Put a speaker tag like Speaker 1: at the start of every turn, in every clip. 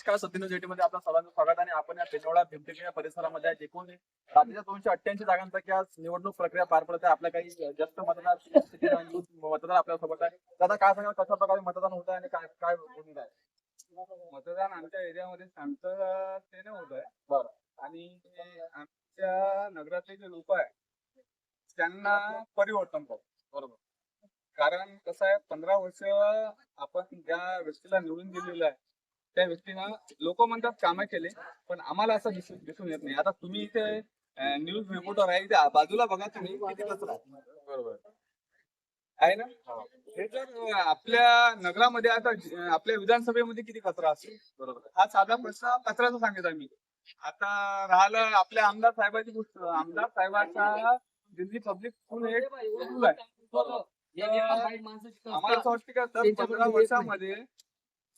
Speaker 1: नमस्कार सत्यन जेटीमध्ये आपल्या सर्वांचं स्वागत आणि आपण या पेनोळा भीमटेक या परिसरामध्ये एकूण राज्याच्या दोनशे अठ्ठ्याऐंशी जागांपैकी आज निवडणूक प्रक्रिया पार पडत आहे. आपल्या काही जास्त मतदार मतदार आपल्यासोबत आहे दादा काय सांगाल कशा प्रकारे मतदान होत आहे आणि काय काय भूमिका आहे?
Speaker 2: मतदान आमच्या एरियामध्ये शांततेने होत आहे.
Speaker 1: बरं.
Speaker 2: आणि आमच्या नगरातले जे लोक आहे त्यांना परिवर्तन पाहू.
Speaker 1: बरोबर.
Speaker 2: कारण कसं आहे पंधरा वर्ष आपण ज्या व्यक्तीला निवडून दिलेलं आहे त्या व्यक्तीनं लोक म्हणतात कामं केले पण आम्हाला असं दिसून दिसून येत नाही. आता तुम्ही इथे न्यूज रिपोर्टर आहे इथे बाजूला बघा तुम्ही किती कचरा आहे.
Speaker 1: बरोबर.
Speaker 2: आहे ना? हे. जर अं, आपल्या नगरामध्ये आता आपल्या विधानसभेमध्ये किती कचरा असेल
Speaker 1: बरोबर.
Speaker 2: हा साधा प्रश्न कचऱ्याचा सांगत आहे मी आता राहिलं आपल्या आमदार साहेबाची गोष्ट. आमदार साहेबाचा दिल्ली पब्लिक स्कूल हे स्कूल आहे. आम्हाला असं वाटतं का तर पंधरा वर्षामध्ये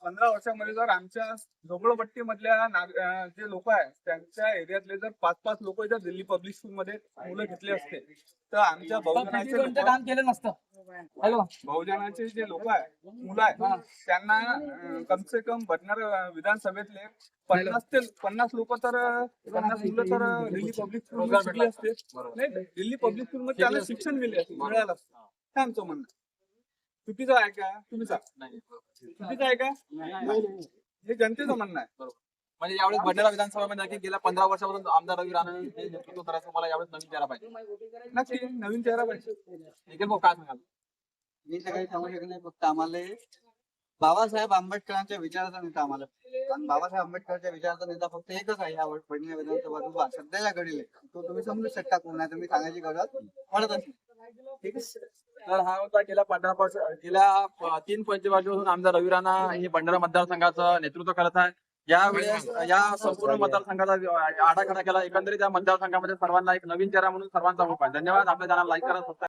Speaker 2: पंधरा वर्षामध्ये जर आमच्या झोपडपट्टी मधल्या जे लोक आहेत त्यांच्या एरियातले जर पाच पाच लोक जर दिल्ली पब्लिक स्कूल मध्ये मुलं घेतले असते तर आमच्या बहुजनाचे
Speaker 3: काम केलं नसतं. हॅलो.
Speaker 2: बहुजनाचे जे लोक आहे मुलं आहेत त्यांना अं, कम से कम भटणार विधानसभेतले पन्नास ते पन्नास लोक तर पन्नास मुलं तर दिल्ली पब्लिक स्कूल असते दिल्ली पब्लिक स्कूल मध्ये त्यांना शिक्षण मिळले असते. मिळालं असतं आमचं म्हणणं. चुकीचं आहे का? तुम्ही सांगा.
Speaker 1: नाही
Speaker 2: चुकीचं आहे का? हे जनतेचं म्हणणं आहे.
Speaker 1: म्हणजे यावेळेस भंडारा विधानसभामध्ये नक्की गेल्या पंधरा वर्षापासून आमदार रवी राणा हे नेतृत्व करायचं मला यावेळेस नवीन चेहरा पाहिजे.
Speaker 2: नक्की नवीन चेहरा पाहिजे.
Speaker 1: निखिल भाऊ काय सांगाल?
Speaker 4: मी तर काही सांगू शकत नाही फक्त आम्हाला बाबासाहेब आंबेडकरांच्या विचाराचा नेता आम्हाला. आणि बाबासाहेब आंबेडकरच्या विचाराचा नेता फक्त एकच आहे या फडणवीस विधानसभा सध्याच्या घडीला. तो तुम्ही समजू शकता कोण आहे तुम्ही सांगायची गरज पडत असेल. ठीक आहे.
Speaker 1: तर हा होता गेल्या पंधरा वर्ष गेल्या तीन पंचवार्षापासून आमदार रवी राणा हे भंडारा मतदारसंघाचं नेतृत्व करत आहे यावेळेस या संपूर्ण मतदारसंघाचा आढाखडा केला. एकंदरीत या मतदारसंघामध्ये सर्वांना एक नवीन चेहरा म्हणून सर्वांचा होप आहे. धन्यवाद. आपल्या चॅनल लाईक करा